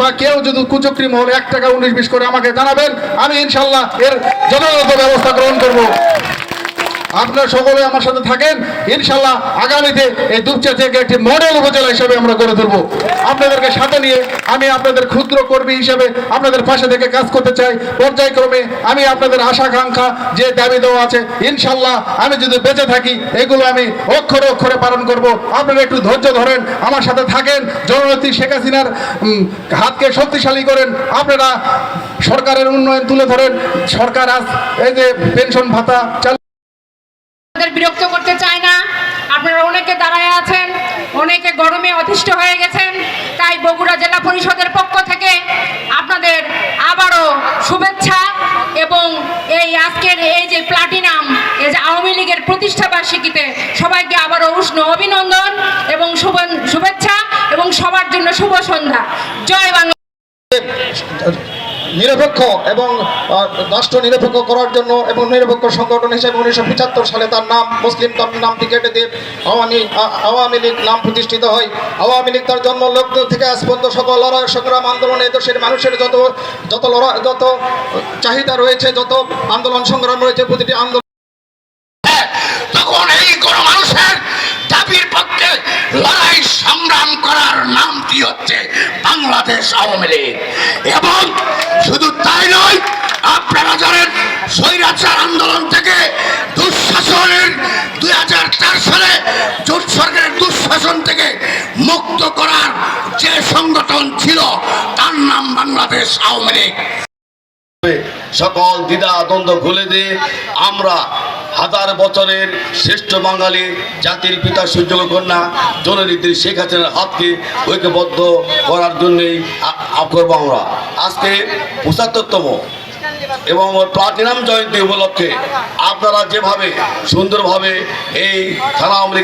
বা কেউ যদি কুচক্রি এক টাকা উনিশ বিশ করে আমাকে জানাবেন, আমি ইনশাল্লাহ এর যথাযথ ব্যবস্থা গ্রহণ করব। আপনারা সকলে আমার সাথে থাকেন। ইনশাল্লাহ আগামীতে এই দুপচা থেকে একটি মডেল উপজেলা হিসেবে আমরা গড়ে তুলব। আপনাদেরকে সাথে নিয়ে আমি আপনাদের ক্ষুদ্র কর্মী হিসেবে আপনাদের পাশে থেকে কাজ করতে চাই। পর্যায়ক্রমে আমি আপনাদের আশা আকাঙ্ক্ষা যে দাবি দেওয়া আছে ইনশাল্লাহ আমি যদি বেঁচে থাকি, এগুলো আমি অক্ষরে অক্ষরে পালন করব। আপনারা একটু ধৈর্য ধরেন, আমার সাথে থাকেন। জননেত্রী শেখ হাসিনার হাতকে শক্তিশালী করেন। আপনারা সরকারের উন্নয়ন তুলে ধরেন। সরকার আজ এই যে পেনশন ভাতা চালু বিরক্ত করতে চাই না। আপনারা অনেকে দাঁড়ায় আছেন, অনেকে গরমে অতিষ্ঠ হয়ে গেছেন। তাই বগুড়া জেলা পরিষদের পক্ষ থেকে আপনাদের আবারও শুভেচ্ছা এবং এই আজকের এই যে প্লাটিনাম, এই যে আওয়ামী লীগের প্রতিষ্ঠা বার্ষিকীতে সবাইকে আবারও উষ্ণ অভিনন্দন এবং শুভ- শুভেচ্ছা এবং সবার জন্য শুভ সন্ধ্যা। জয় বাংলা। নিরপেক্ষ এবং রাষ্ট্র নিরপেক্ষ করার জন্য এবং নিরপেক্ষ সংগঠন হিসেবে উনিশশো পঁচাত্তর সালে তার নাম, মুসলিম নামটি কেটে দিয়ে আওয়ামী আওয়ামী লীগ নাম প্রতিষ্ঠিত হয়। আওয়ামী লীগ তার জন্ম লগ্ন থেকে আজ পর্যন্ত সকল লড়াই, সংগ্রাম, আন্দোলনে দেশের মানুষের যত যত লড়াই যত চাহিদা রয়েছে, যত আন্দোলন সংগ্রাম রয়েছে, প্রতিটি আন্দোলন লড়াই, সংগ্রাম করার নামটি হচ্ছে বাংলাদেশ আওয়ামী লীগ। এবং শুধু তাই নয়, আপনারা জানেন স্বৈরাচার আন্দোলন থেকে দুঃশাসনের দুই হাজার চার সালে জোট সরকারের দুঃশাসন থেকে মুক্ত করার যে সংগঠন ছিল, তার নাম বাংলাদেশ আওয়ামী লীগ। সকল দ্বিধা দ্বন্দ্ব ভুলে দিয়ে আমরা হাজার বছরের শ্রেষ্ঠ বাঙালি জাতির পিতা সূর্য কন্যা জননীতির শেখ হাসিনার হাতকে ঐক্যবদ্ধ করার জন্যেই আকর বাংলা। আজকে পঁচাত্তরতম এবং প্লাটিনাম জয়ন্তী উপলক্ষে আপনারা যেভাবে সুন্দরভাবে এই খেলা আওয়ামী